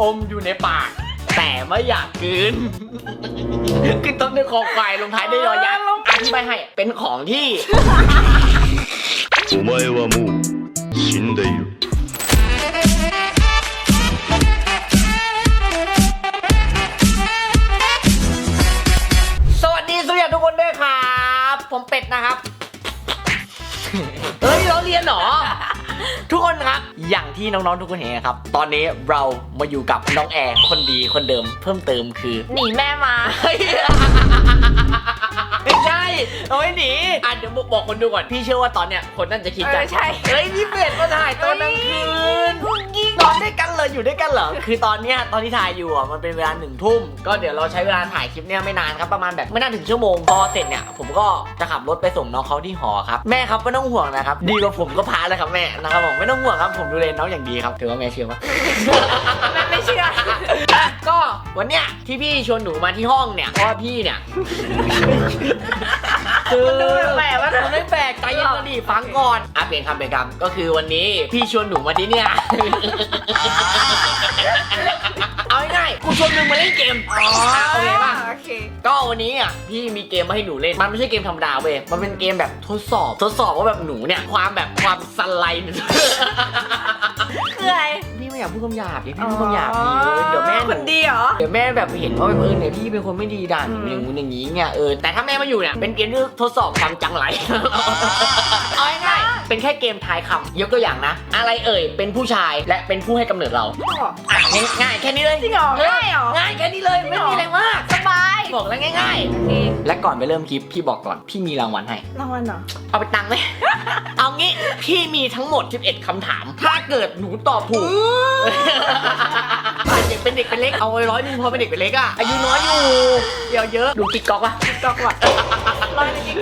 อมอยู่ในปาก แต่ไม่อยากกลืน ขึ้นต้นด้วยคอควายลงท้ายด้วยยอยักษ์อธิบายให้เป็นของที่ お前はもう死んでいる สวัสดีสวัสดีทุกคนด้วยครับ ผมเป็ดนะครับ เฮ้ยเราเรียนเหรอ ทุกคนครับ อย่างที่น้องๆทุกคนเห็นนะครับ ตอนนี้เรามาอยู่กับน้องแอร์คนดีคนเดิมเพิ่มเติมคือ หนีแม่มาเฮ้ยไม่ใช่ เราไม่หนีอะเดี๋ยวบอกคนดูก่อนพี่เชื่อว่าตอนเนี้ยคนนั่นจะคิดกันเออใช่เฮ้ยพี่เป็ดมาถ่ายตอนกลางคืนกุ๊กกิ๊ก นอนด้วยกันเลยอยู่ด้วยกันเหรอคือตอนเนี้ยตอนที่ถ่ายอยู่อะมันเป็นเวลาหนึ่งทุ่มก็เดี๋ยวเราใช้เวลาถ่ายคลิปเนี้ยไม่นานครับประมาณแบบไม่นานถึงชั่วโมงพอเสร็จเนี่ยผมก็จะขับรถไปส่งน้องเขาที่หอครับแม่ครับไม่ต้องห่วงนะครับดีกว่าผมก็พาเลยครับแม่นะครับผมไม่ต้องห่วงครับผมดูแลน้องอย่างดีครับถือว่าแม่เชื่อปะ แม่ไม่เชื่อ อะก็วันเนี้ยที่พี่ชวนหนูมาที่ห้องเนี่ยเพราะว่าพี่เนี่ย คือมันดูแปลกๆวะมันไม่แปลกใจเย็นก่อนดิฟังก่อนอะเปลี่ยนคำเปลี่ยนคำก็คือวันนี้พี่ชวนหนูมาที่เนี่ย เอาง่ายๆกูชวนมึงมาเล่นเกมอ๋อโอเคป่ะ โอเค ก็วันนี้อะพี่มีเกมมาให้หนูเล่น มันไม่ใช่เกมธรรมดาเว้ย มันเป็นเกมแบบทดสอบ ทดสอบว่าแบบหนูเนี่ย ความแบบความสไลด์ คืออะไรพี่ ไม่อยากพูดคำหยาบดิพี่พูดคำหยาบดิเออเดี๋ยวแม่หคนนูดีเหรอ เดี๋ยวแม่แบบเห็นว่าแบบเออเนี่ยพี่เป็นคนไม่ดีด่าหนูอืมอย่างงู้นอย่างงี้เนี่ยเออแต่ถ้าแม่มาอยู่เนี่ยเป็นเกมที่ทดสอบความจังไรเอาง่ายๆ เป็นแค่เกมทายคำยกตัวอย่างนะ อะไรเอ่ย เป็นผู้ชายและเป็นผู้ให้กำเนิดเราอะง่ายๆแค่นี้เลยจริงเหรอง่ายเหรอ ง่ายแค่นี้เลยไม่มีอะไรมาก สบาย บอกแล้วง่ายโอเคๆ และก่อนไปเริ่มคลิปพี่บอกก่อนพี่มีรางวัลให้ รางวัลเหรอ เอาไปตังค์ไหม เอางี้พี่มีทั้งหมด 11คำถาม ถ้าเกิดหนูตอบถูกเป็นเด็กเป็นเด็กเป็นเล็ก เอาไว้ร้อยหนึงพอเป็นเด็กเป็นเล็กอะอายุน้อยอยู่เดี๋ยวเยอะ ดูกิ๊กก๊อกปะกอกว่ะ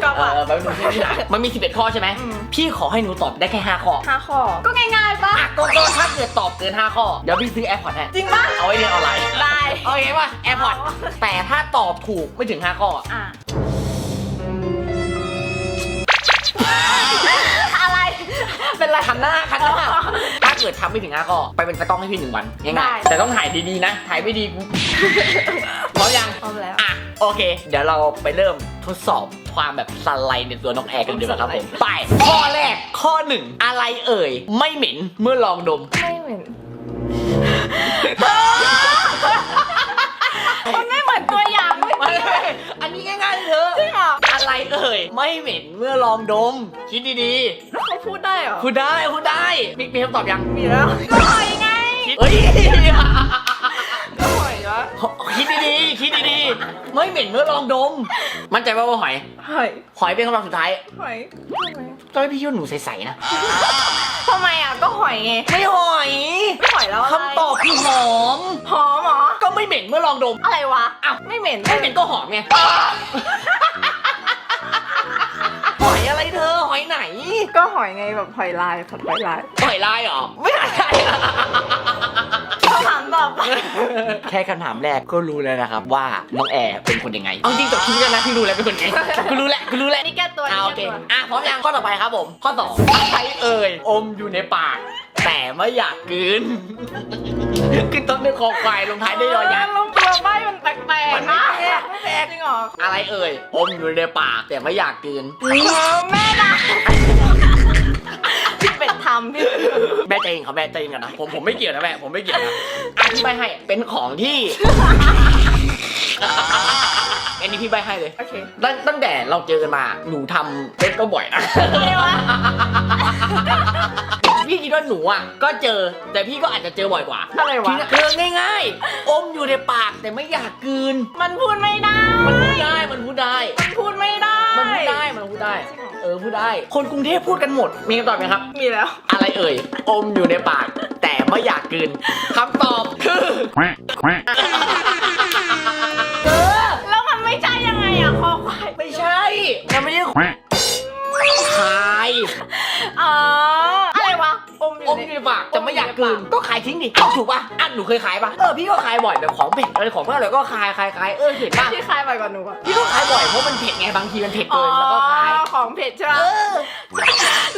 รอยในกิ๊กกอกเอว่ะอแป๊บนึงพี่มันมี 11 ข้อใช่ไหมอืมพี่ขอให้หนูตอบได้แค่ 5 ข้อห้าข้อก็ง่ายๆป่ะ อะก็ก็ถ้าเกิดตอบเกิน 5 ข้อ เดี๋ยวพี่ซื้อแอร์พอร์ตให้จริงป่ะเอาไว้เรียนออนไลน์ได้ โอเคป่ะแอร์พอร์ตเอาแต่ถ้าตอบถูกไม่ถึง 5 ข้อ อะ อะไร เป็นไรคันหน้าคันหน้าถ้า เกิดทำไม่ถึง5ข้อไปเป็นตะกล้องให้พี่หนึ่งวันง่ายได้ๆแต่ต้องถ่ายดีๆนะ ถ่ายไม่ดีกู พร้อมยัง พร้อมแล้ว อะโอเค เดี๋ยวเราไปเริ่มทดสอบความแบบสไลด์ในตัวน้องแอร์กันดีกว่าครับผม ไป ข้อแรกข้อหนึ่งอะไรเอ่ย ไม่เหม็นเมื่อลองดม ไม่เหมือนมัน อย่างเมื่อไม่กี้อันนี้ง่ายๆเลยเธอจริงเหรอ อะไรเอ่ยไม่เหม็นเมื่อลองดม คิดดีเขาพูดได้เหรอๆพูดได้พูดได้มีมีคำตอบยังมีแล้ว ก็หอยไง คิดเฮ้ยก็หอยเหรอ คิดดีๆ คิดดีๆ ไม่เหม็นเมื่อลองดม มั่นใจว่าว่าหอย หอย หอยเป็นคำตอบสุดท้าย หอยทำไมตอนแรกพี่คิดว่าหนูใสๆนะ ทำไมอะก็หอยไงไม่หอย ไม่หอยแล้วอะไรคำตอบคือหอม หอมเหรอ ก็ไม่เหม็นเมื่อลองดม อะไรวะอ้าว ไม่เหม็นไม่เหม็นก็หอมไง หอยอะไรเธอ หอยไหน ก็หอยไงแบบหอยลายผัดหอยลาย หอยลายเหรอ ไม่ใช่คำถามต่อไปแค่คำถามแรกก็รู้แล้วนะครับว่าน้องแอร์เป็นคนยังไง เอาจริงจบคลิปกันนะที่รู้แล้วเป็นคนยังไงกูรู้แหละกูรู้แหละนี่แก้ตัวอ่านี่โอเคแก้ตัวอะพร้อมยังข้อต่อไปครับผม ข้อสองอะไรเอ่ยอมอยู่ในปาก แต่ไม่อยากกลืนขึ้นต้นด้วยคอควายลงท้ายด้วยยอยักษ์ ลงตัวใบมันแปลกมันๆไม่นะแปลก ไม่แปลกจริงเหรออะไรเอ่ยอมอยู่ในปากแต่ไม่อยากกลืนเออแม่ด่าพี่เป็ดทำพี่แม่ใจเย็นครับแม่ใจเย็นกันนะผมผมไม่เกี่ยวนะแม่ผมไม่เกี่ยวนะอธิบายให้เป็นของที่ อันนี้พี่ใบให้เลยโอเคตั้งตั้งแต่เราเจอกันมาหนูทำเฟซก็บ่อยนะอะไรวะ พี่คิดว่าหนูอะก็เจอแต่พี่ก็อาจจะเจอบ่อยกว่าอะไรวะทีนี้คือง่ายๆ อมอยู่ในปากแต่ไม่อยากกลืน มันพูดไม่ได้ มันพูดได้มันพูดได้ มันพูดไม่ได้ มันพูดได้มันพูดได้จริงเหรอเออพูดได้ คนกรุงเทพพูดกันหมด มีคำตอบไหมครับ มีแล้ว อะไรเอ่ย อมอยู่ในปาก แต่ไม่อยากกลืนคำตอบคือ quack quack เออแล้วมันไม่ใช่ยังไงอะคอควายไม่ใช่มันไม่ใช่ quack อมออยู่มในอยู่ในปากแต่ไม่อยากกลืนก็ขายทิ้งดิเอ้าถูกป่ะอะหนูเคยขายป่ะเออพี่ก็ขายบ่อยแบบของเผ็ดอะไรของไม่อร่อยก็ขายขายขายเออเห็นป่ะที่คลายไปก่อนหนูอะพี่ก็ขายบ่อยเพราะมันเผ็ดไงบางทีมันเผ็ดอ๋เกิอนแล้วก็ขายของเผ็ดใช่ไหมเออ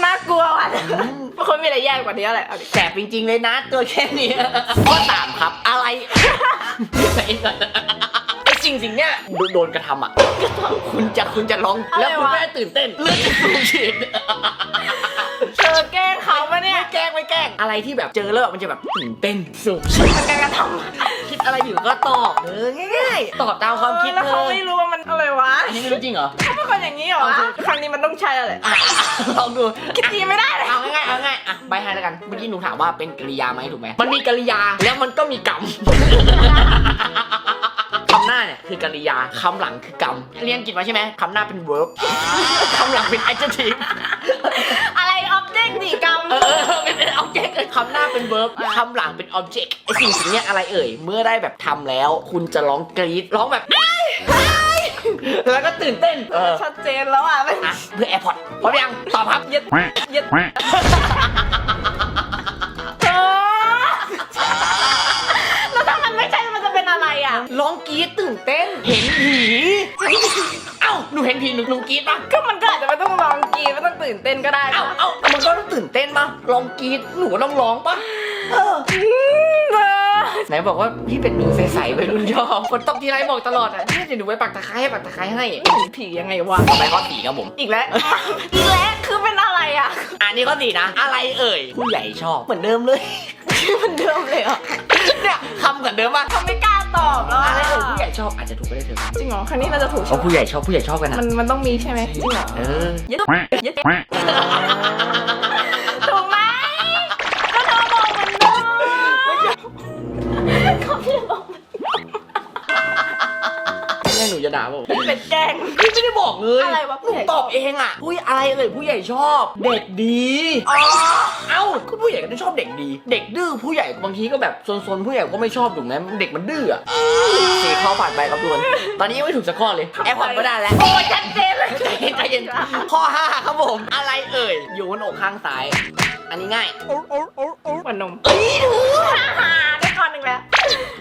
น่ากลัวว่ะคนมีอะไรแย่กว่านี้อะไรเอาดิแสบจริงๆเลยนะตัวแค่นี้ข้อสามครับอะไรก่อน ไอสิ่งสิ่งเนี้ยโดนโดนกระทำอะ คุณจะคุณจะร้องอะไรวะแล้วคุณไม่ได้ตื่นเต้นเลือดจะสูบฉีดเธอแกล้งเขาปะเนี่ยไม่แกล้งไม่แกล้งอะไรที่แบบเจอแล้วแบบมันจะแบบตื่นเต้นสูบฉีดมันการกระทำอะคิดอะไรอยู่ก็ตอบเออง่ายๆตอบตามความคิดแล้วเธเขาอไม่รู้ว่ามันอะไรวะอันนี้ไม่รู้จริงเหรอเขาเป็นคนอย่างนี้เหรอวะครั้งนี้มันต้องใช่อะไรอะลองดูคิดดีไม่ได้เลยเอาง่ายๆเอาง่ายๆอะใบให้แล้วกันเมื่อกี้หนูถามว่าเป็นกริยาไหมถูกไหมมันมีกริยาแล้วมันก็มีกรรมคำหน้าเนี่ยคือกริยาคำหลังคือกรรมเรียนอังกิจมาใช่ไหมคำหน้าเป็น verb คำหลังเป็น adjective อะไรออบเจกต์ดิกรรม เออเออเป็นเป็น object เลยคำหน้าเป็น verb คำหลังเป็น object ไอสิ่งสิ่งเนี้ยอะไรเอ่ย เมื่อได้แบบทำแล้ว คุณจะร้องกรี๊ดร้องแบบ แล้วก็ตื่นเต้นเออชัดเจนแล้วอะมันอะเพื่อ AirPod พร้อมยังตอบครับเย็ดเย็ด กรี๊ดตื่นเต้น เห็นผี เอ้าหนูเห็นผีหนูหนูกรี๊ดปะก็มันก็อาจจะไม่ต้องลองกรีดไม่ต้องตื่นเต้นก็ได้เอ้านะเอ้ามันก็ต้องตื่นเต้นปะลองกรี๊ดหนูก็ต้องร้องปะเอออืมเธอไหนบอกว่าพี่เป็นหนูใสๆไปรุ่นชอบคนตกทีไรบอกตลอดอะนี่จะหนูไปปักตะไคร้ให้ปักตะไคร้ให้เห็นผียังไงวะ ต่อไปข้อสี่ครับผม อีกแล้ว อีกแล้วคือเป็นอะไรอะ อันนี้ข้อสี่นะ อะไรเอ่ย ผู้ใหญ่ชอบเหมือนเดิมเลยมันเดิมเลยเหรอะเนี่ยคำเหมือนเดิมปะเขาไม่กล้า ตอบแล้วอะไรอะเอ่ยผู้ใหญ่ชอบอาจจะถูกก็ได้เธอจริงเหรอครั้งนี้เราจะถูกเพใช่ราะไหมผู้ใหญ่ชอบผู้ใหญ่ชอบกันนะมันมันต้องมีใช่ไหมจริงเหรอเออเย็ดเย็ดถูกไหมก็เธอบอกเหมือนเดิมเขาพี่บอกแม่หนูจะด่าผมเป็นแกล้งพี่ไม่ได้บอกเลยอะไรวะผู้หนูใหญ่ตอบเองอะผู้อะไรเอ่ยผู้ใหญ่ชอบ เด็กดี อ๋อเอ้าก็ผู้ใหญ่ก็ต้องชอบเด็กดี เด็กดื้อผู้ใหญ่บางทีก็แบบซนๆผู้ใหญ่ก็ไม่ชอบถูกไหมเด็กมันดื้ออะสี่ข้อผ่านไปครับทุกคนตอนนี้ยังไม่ถูกสักข้อเลยแอปพอร์ตก็ได้แล้วโอ้ยชัดเจนเลยใจเย็นใจเย็นข้อห้าครับผมอะไรเอ่ยอยู่บนอกข้างซ้าย อันนี้ง่ายเหมือนนมเอ้ยถูกฮ่าฮ่าได้ข้อหนึ่งแล้ว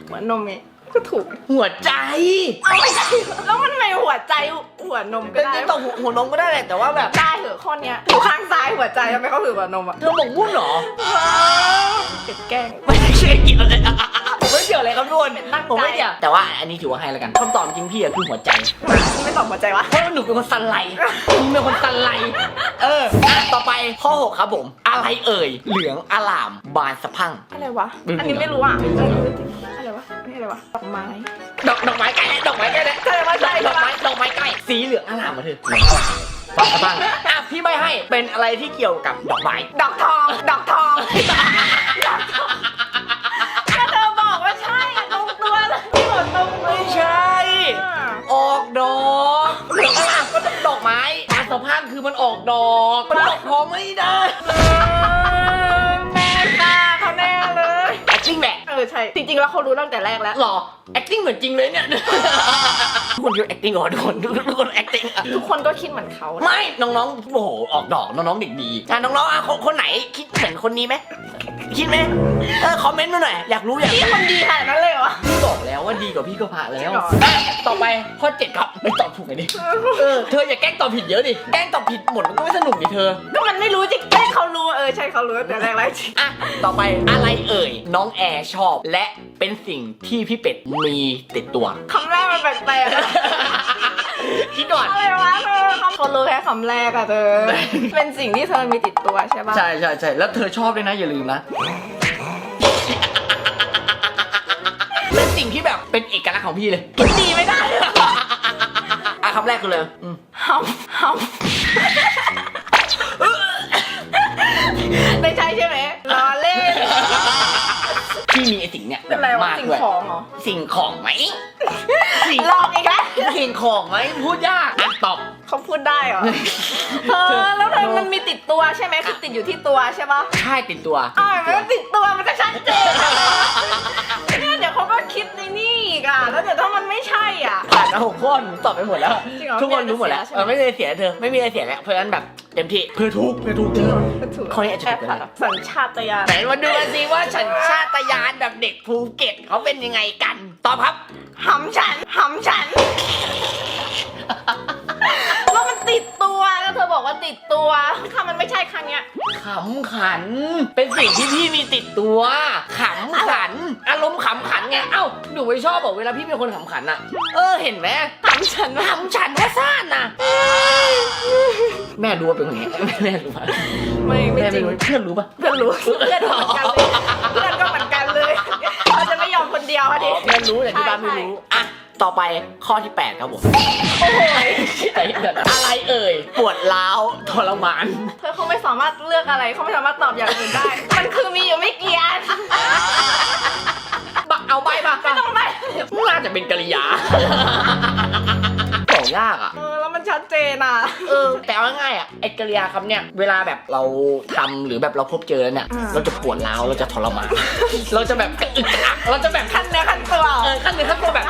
เหมือนนมไง ก็ถูกหัวใจเอาไม่ใช่แล้วมันไม่หัวใจหัวนมก็เป็นได้ต่อหัวหัวนมก็ได้แหละแต่ว่าแบบได้เหอะข้อเนี้ยอยู่ข้างซ้ายหัวใจทำไมเขาถือหัวนมอะเธอบอกวุ่นเหรอเจ็บแกล้งไม่ได้เชื่อเกี่ยวเลยอะผมไม่เกี่ยวอะไรครับทุกคนเป็นตั้งใจ ผมไม่เกี่ยวแต่ว่าอันนี้ถือว่าให้แล้วกันคำตอบจริงพี่อะคือหัวใจ ไม่ตอบหัวใจวะ เพราะว่าหนูเป็นคนสันไหลหนูเป็นคนสันไหลเอออะต่อไปข้อหกครับผม อะไรเอ่ย เหลืองอลาม บานสะพรังอะไรวะ ไม่รู้ อันนี้ไม่รู้อะอะไรวะอันนี่อะไรวะดอกไม้ ดอกดอกไม้ใกล้แล้วดอกไม้ใกล้แล้วใช่ว่าใช่ดอกไม้ดอกไม้ใกล้ สีเหลืองอลามมาเถอะเหลืองอลามบานสะพรังอะพี่ไม่ให้เป็นอะไรที่เกี่ยวกับดอกไม้ ดอกทอง ดอกท จริงๆ แล้วเขารู้ตั้งแต่แรกแล้ว หรอ acting เหมือนจริงเลยเนี่ยทุกคนคิดว่า acting เหรอทุกคนทุกคน acting อะทุกคนก็คิดเหมือนเขานะ ไม่น้องๆโอ้โหออกดอกน้องๆเด็กดีอะน้องๆอะคนคนไหนคิดเหมือนคนนี้ไหม คิดไหมเออคอมเมนต์มาหน่อย อยากรู้อยากพี่รู้คนดีขนาดนั้นเลยเหรอ พี่บอกแล้วว่าดีกว่าพี่ก็ผ่านแล้วจริงเหรออะต่อไปข้อเจ็ดครับไม่ตอบถูกไงดิเออเธออย่าแกล้งตอบผิดเยอะดิแกล้งตอบผิดหมดมันก็ไม่สนุกดิเธอ ก็มันไม่รู้จริงแค่เขารู้เออใช่เขารู้ตั้งแต่แรกแล้วจริงอะต่อไปอะไรเอ่ย น้องแอร์ชอบและเป็นสิ่งที่พี่เป็ดมีติดตัวคำแรกมันแปลกๆอะ คิดก่อน อะไรวะเธอเขารู้แค่คำแรกอะเธอ เป็นสิ่งที่เธอมีติดตัวใช่ปะใช่ใช่ใช่แล้วเธอชอบด้วยนะอย่าลืมนะเป็นสิ่งที่แบบเป็นเอกลักษณ์ของพี่เลยคิดดีไม่ได้เลยอะคำแรกคือเลยอืมฮัมฮัมไม่ใช่ใช่ไหม แบเป็นบอะไรวะมากสิ่งด้วยของเหรอ สิ่งของไหมสิ่งลองอีกแล้วสิ่งของไหมพูดยากอะตอบ เขาพูดได้เหรอเธอแล้วเธอมันมีติดตัวใช่ไหมคือติดอยู่ที่ตัวใช่ปะใช่ติดตัวอ้าวมันติดตัวมันจะชัดเจนอะเนี่ยเดี๋ยวเขาก็คิดในนี่อีกอะแล้วเดี๋ยวถ้ามันไม่ใช่อะ ผ่านมาหกข้อหนูตอบไปหมดแล้ว จริงเหรอทุกคนรู้หมดแล้วไม่เอได้อเสียใช่ไหมไม่ได้เสียเธอไม่มีอะไรเสียแล้วเพราะฉะนั้นแบบเต็มที่เพื่อทุกเพื่อทุกเธอข้อนี้อาจจะถูกก็ได้ สัญชาตญาณไหนมาดูกันสิว่าสัญชาตญาณแบบเด็กภูเก็ตเขาเป็นยังไงกัน ตอบครับหำฉันหำฉันแล้ว มันติดตัวแล้วเธอบอกบอกว่าติดตัวถ้ามันไม่ใช่ครั้งเนี้ย ขำขัน เป็นสิ่งที่พี่มีติดตัวขำขัน อารมณ์ขำขันไง เอ้าหนูไม่ชอบบอกเวลาพี่เป็นคนขำขันอะเออเห็นไหมถามฉันว่าขำฉันว่าซ่านนะแม่รู้ว่าเป็นคนนี้แม่รู้ปะไม่ไม่แม่จริไม่งรู้เพื่อนรู้ปะเพื่อนรู้เพื่อนเหมือนกันเลยเพื่อนก็เหมือนกันเลยเขาจะไม่ยอมคนเดียวอะดิเพื่อนรู้แต่ที่บ้านไม่รู้อะ ต่อไปข้อที่ 8 ครับผมโอ้โหยอะไรเอ่ย ปวดร้าวทรมาน เธอเขาไม่สามารถเลือกอะไรเขาไม่สามารถตอบอย่างอื่นได้ มันคือมีอยู่ไม่กี่อันบักเอาใบมาไม่ต้องไปน่าจะเป็นกริยาบอก ยากอะ เออแล้วมันชัดเจนอะ เออแต่เอาง่ายๆอะไอ้กริยาคำเนี่ยเวลาแบบเราทำหรือแบบเราพบเจอแล้วเนี่ย อ่า เราจะปวดร้าวเราจะทรมาน เราจะแบบกระอึกกระอักเราจะแบบคันเนื้อคันตัวเออขั้นหนึ่งขั้นตัวแบบ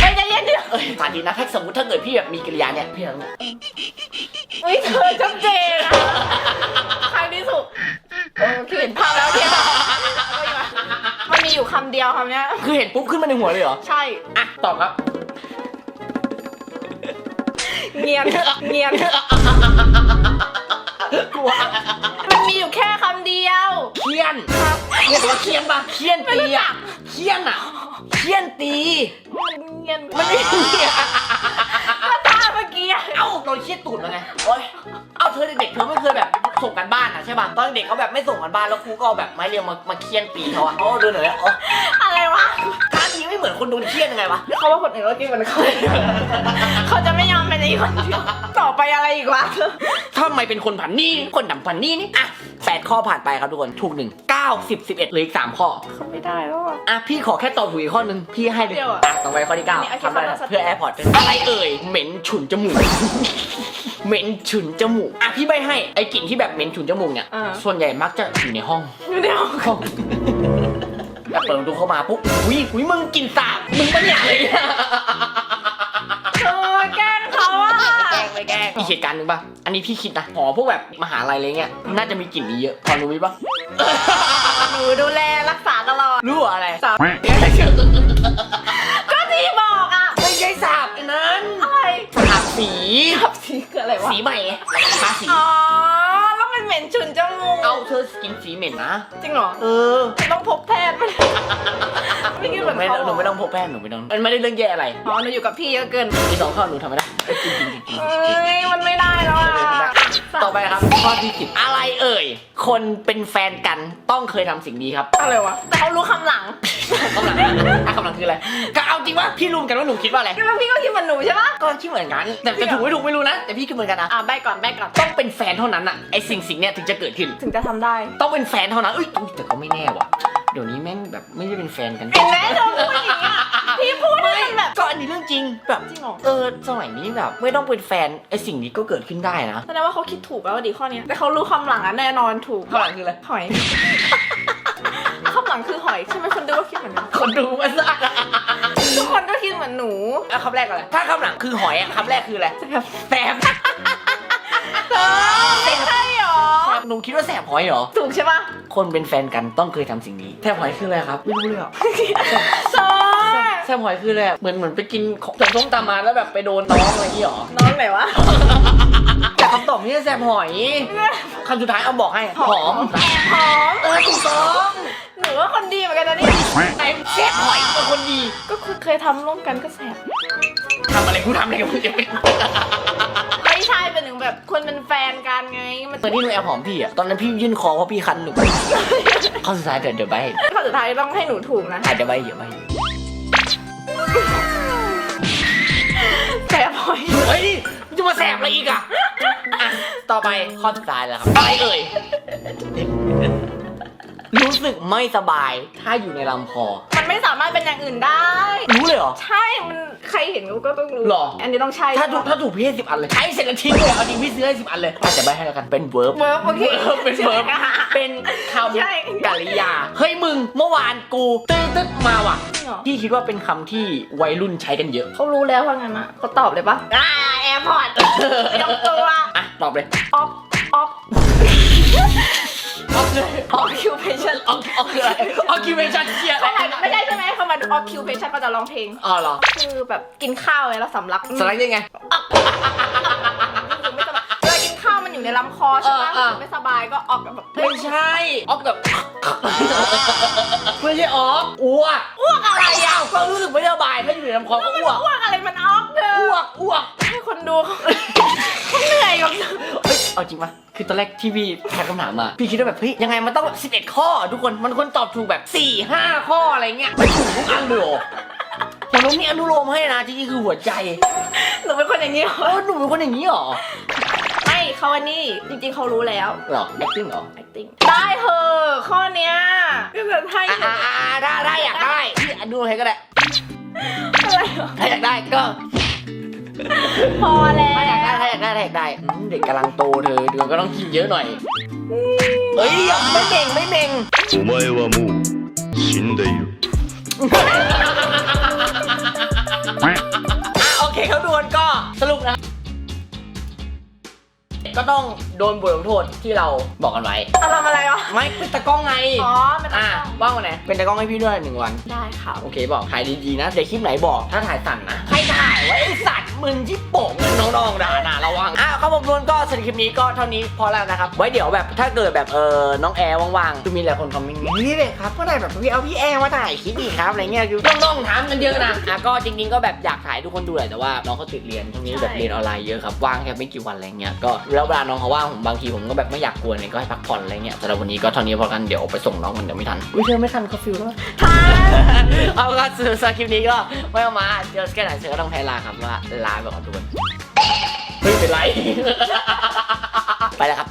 ไม่ใจเย็นดิเอ้ยสาธิตนะถ้าสมมติถ้าเกิดพี่แบบมีกริยาเนี่ยพี่แบบอุ้ยเธอชัดเจนอะใครที่สุดโอเคเห็นภาพแล้วเทียบ มันมีอยู่คำเดียวคำเนี้ย คือเห็นปุ๊บขึ้นมาในหัวเลยเหรอ ใช่ อะ ตอบครับเงียนเงียน กลัวมันมีอยู่แค่คำเดียว เคียนเรียกว่าเคียนปะเคียนตีอะเคียนอะเคียนตี มันเงียนมันไม่มีอะก็ตาเมื่อกี้อะเอ้าเราเครียดตูดมาไง โอ๊ย เอ้าเธอเด็กๆเธอไม่เคยแบบส่งกันบ้านอะใช่ป่ะตอนเด็กเขาแบบไม่ส่งกันบ้านแล้วครูก็เอาแบบไม้เรียวมามาเคียนตีเขาอะอ๋อดูหน่อยอ๋ออะไรวะท่าทีไม่เหมือนคนโดนเคียนยังไงวะเขาว่าคนอื่นก็กินเหมือนเขาเขาจะไม่ยอมเป็นอีกคนเดียวต่อไปอะไรอีกวะทำไมเป็นคนผันนี่คนดำผันนี่นี่อะแปดข้อผ่านไปครับทุกคนถูกหนึ่ง เก้าสิบสิบเอ็ดเหลืออีกสามข้อเขาไม่ได้แล้วอะอะพี่ขอแค่ตอบถูกอีกข้อหนึ่งพี่ให้เลยเดี๋ยวอะอะต่อไปข้อที่เก้าอันนี้โอเคทำอะไรข้อนะเพื่อแอร์พอร์ตอะไรเอ่ยเหม็นฉุนจมูก เหม็นฉุนจมูกอะพี่ใบให้ไอ้กลิ่นที่แบบเหม็นฉุนจมูกเนี่ยอ่า ส่วนใหญ่มักจะอยู่ในห้อง อยู่ในห้องห้องแต่เปิดประตูเข้ามาปุ๊บอุ้ยอุ้ยมึงกลิ่นสาบมึงปะเนี่ยอะไรเนี่ยเออแกล้งเขาอะแกล้งไม่แกล้งอีกเหตุการณ์หนึ่งป่ะ อันนี้พี่คิดนะหอพวกแบบมหาลัยอะไรเงี้ย น่าจะมีกลิ่นนี้เยอะพอรู้ไหมปะ หนูดูแลรักษาตลอดรู้เหรออะไรสามก็ที่บอกอะไม่ใช่สาบไอ้นั้นอะไรสาบสีขับสีคืออะไรวะสีใหม่ไงทาสีอ๋อแล้ว มันเหม็นฉุนจมูกเอาเธอกินสีเหม็นนะ จริงเหรอเออต้องพบแพทย์ไหมไม่คิดเหมือนไม่เขาหนูไม่ต้องพบแพทย์หนูไม่ต้องมันไม่ได้เรื่องแย่อะไรอ๋อหนูอยู่กับพี่เยอะเกินมีสองข้อหนูทำไม่ได้เอ้ยจริงจริงจริงจริงเอ้ยมันไม่ได้แล้วอะต่อไปครับข้อที่สิบอะไรเอ่ย คนเป็นแฟนกันต้องเคยทำสิ่งนี้ครับอะไรวะแต่เขารู้คำหลังกำลังอะกำลังคืออะไรก็เอาจริงว่าพี่รู้เหมือนกันว่าหนูคิดว่าอะไรคิดว่าพี่ก็คิดเหมือนหนูใช่ปะก็คิดเหมือนกันแต่จะถูกไม่ถูกไม่รู้นะแต่พี่คิดเหมือนกันนะอะใบก่อนใบก่อนต้องเป็นแฟนเท่านั้นอะไอสิ่งสิ่งเนี้ยถึงจะเกิดขึ้น ถึงจะทำได้ ต้องเป็นแฟนเท่านั้นเอ้ยแต่ก็ไม่แน่ว่ะ เดี๋ยวนี้แม่งแบบไม่ได้เป็นแฟนกันเห็นไหมเธอพูดอย่างเงี้ยพี่พูดให้มันแบบก็อันนี้เรื่องจริงแบบจริงเหรอเออสมัยนี้แบบไม่ต้องเป็นแฟนไอสิ่งนี้ก็เกิดขึ้นได้นะแสดงว่าเขาคิดถูกแล้วดิข้อเนี้ยแต่เขารู้คำหลังอะแน่นอนถูกข้างหลังคืออะไรหอย คำหลังคือหอยใช่ไหมคนดูก็คิดเหมือนกันคนดูมันสะอาดทุกคนก็คิดเหมือนหนูแล้วคำแรกอะไรถ้าคำหลังคือหอยอะคำแรกคืออะไรแบบแสบเธอไม่ใช่ หรอหนูคิดว่าแสบหอยเหรอ ถูกใช่ปะคนเป็นแฟนกันต้องเคยทำสิ่งนี้แสบหอยคืออะไรครับไม่รู้เลยอะเธอแซมหอยคืออะไรอะเหมือนเหมือนไปกินของจากส้มตำมาแล้วแบบไปโดนน้องอะไรอย่างงี้หรอ น้องไหนวะ แต่คำตอบไม่ใช่แซมหอยคำสุดท้ายเอาบอกให้หอมแอบหอม เออถูกต้องหนูว่าคนดีเหมือนกันนะเนี่ยไอ้แซมหอยเป็นคนดีก็คือเคยทำร่วมกันก็แสบ ทำอะไรกูทำอะไรกับมึงจะเป็นไม่ใช่เป็นถึง แบบคนเป็นแฟนกันไงมันตอนที่หนูแอบหอมพี่อะตอนนั้นพี่ยื่นคอเพราะพี่คันหนูข้อสุดท้ายเดี๋ยวเดี๋ยวใบข้อสุดท้ายต้องให้หนูถูกนะอาจจะใบเดี๋ยวใบแสบหอยเฮ้ยมึงจะมาแสบอะไรอีกอะอะต่อไปข้อสุดท้ายแล้วครับอะไรเอ่ยรู้สึกไม่สบายถ้าอยู่ในลำคอ มันไม่สามารถเป็นอย่างอื่นได้ รู้เลยเหรอ ใช่ มันใค รเห็นก็ต้องรู้หรอ อันนี้ต้องใช่ถ้าถูกถ้าถูกพี่ให้สิบอันเลยใช้เสร็จแล้วทิ้งเลยเอาจริงพี่ซื้อให้สิบอันเลยอาจจะใบให้แล้วกันเป็นเวิร์บเวิร์บโอเค เป็นเวิร์บเป็นคใช่ำกริยา เฮ้ยมึงเมื่อวานกูตึ๊ดตึ๊ดมาว่ะจริงเหรอพี่คิดว่าเป็นคำที่วัยรุ่นใช้กันเยอะเขารู้แล้วว่างั้นอะเขาตอบเลยปะอ่าแอร์พอร์ตยกตัว อะตอบเลย ออกออก ออกเลยออกคิวเพชั่นออกออกคืออะไรออกคิวเมชั่นเชียร์เขาหมายไม่ได้ใช่ไหมเขาหมายถึง occupation ก็จะร้องเพลง อ๋อเหรอคือแบบกินข้าวเลยแล้วสำลักสไลด์ยังไงรู้สึกไม่สบายเวลากินข้าวมันอยู่ในลำคอใช่ไหมเออเออรู้สึกไม่สบายก็ออกแบบไม่ใช่ออกแบบ ไม่ใช่ออกอ้วกอ้วกอะไรอะก็รู้สึกไม่สบายถ้าอยู่ในลำคอก็อ้วกอ้วกอะไรมันออกเธออ้วกอ้วกให้คนดูเขา เขาเหนื่อยกับเฮ้ยเอาจริงปะคือตอนแรกที่พี่แทกคำถามมาพี่คิดว่าแบบเฮ้ยยังไงมันต้อง 11 ข้อ ทุกคนมันควรตอบถูกแบบ 4 5 ข้ออะไรเงี้ยไม่ถูกทุกอันเลยเหรอผมต้องมีอนุโลมให้นะจริงๆคือหัวใจหนูเป็นคนอย่างนี้เหรเอออหนูเป็นคนอย่างนี้เหรอไม่เขาอันนี้จริงๆเขารู้แล้ว เหรอ acting เหรอ acting ได้เธอะข้อเนี้ยก็แบบให้อ่าอ่าอ่าได้ได้อยากได้พี่อนุให้ก็ได้อะไรเหรอ ถ้าอยากได้ก็ พอแล้ว ถ้าอยากได้ถ้าอยากได้ถ้าอยากได้อืมเด็กกำลังโตเธอเดือนก็ต้องกินเยอะหน่อยเฮ้ยไม่เม่งไม่เม่ง お前はもう死んでいる อ่ะโอเคเขาดวลก็สรุปนะ ก็ต้องโดนบทลงโทษที่เราบอกกันไว้ เอาทำอะไรวะ ไม่เป็นตะกล้องไง อ๋อมันต้อ อ่ะ ง ว่างวันไหนเป็นตะกล้องให้พี่ด้วยหนึ่งวัน ได้ค่ะ โอเคบอกถ่ายดีๆนะเดี๋ยวคลิปไหนบอกถ้าถ่ายสั่นนะใครถ่ายไว้ไอ้สัตว์ มึงที่โป่งเงินน้องๆด่านะระวังอะครับผมทุกคนก็สำหรับคลิปนี้ก็เท่านี้พอแล้วนะครับ ไว้เดี๋ยวแบบถ้าเกิดแบบเออน้องแอร์ว่างๆคือมีหลายคนคอมเมนต์นี่เลยครับเมื่อไหร่แบบพี่เอาพี่แอร์มาถ่ายคลิปอีกครับอะไรเงี้ยคือน้องๆถามกันเยอะนะอะก็จริงๆก็แบบอยากถ่ายทุกคนดูแหละแต่ว่าน้องเขาติดเรียนช่วงนี้แบบเรียนออนไลน์เยอะครับว่างแค่ไม่กี่วันอะไรเงี้ยก็แล้วเวลาน้องเขาว่างผมบางทีผมก็แบบไม่อยากกวนเลยก็ให้พักผ่อนอะไรเงี้ยสำหรับวันนี้ก็เท่านี้พอกันเดี๋ยวไปส่งน้องมันเดี๋ยวไม่ทันอุ้ยเธอไม่ทันเขาฟิลแล้วค่ะเอาก็สำหรับคลิปนี้ก็ไม่เอามาเจอสแกนไหนเสือก็ต้องแพ้ลาครับว่าลาไปก่อนทุกคนเฮ้ยเป็นไร ไปแล้วครับ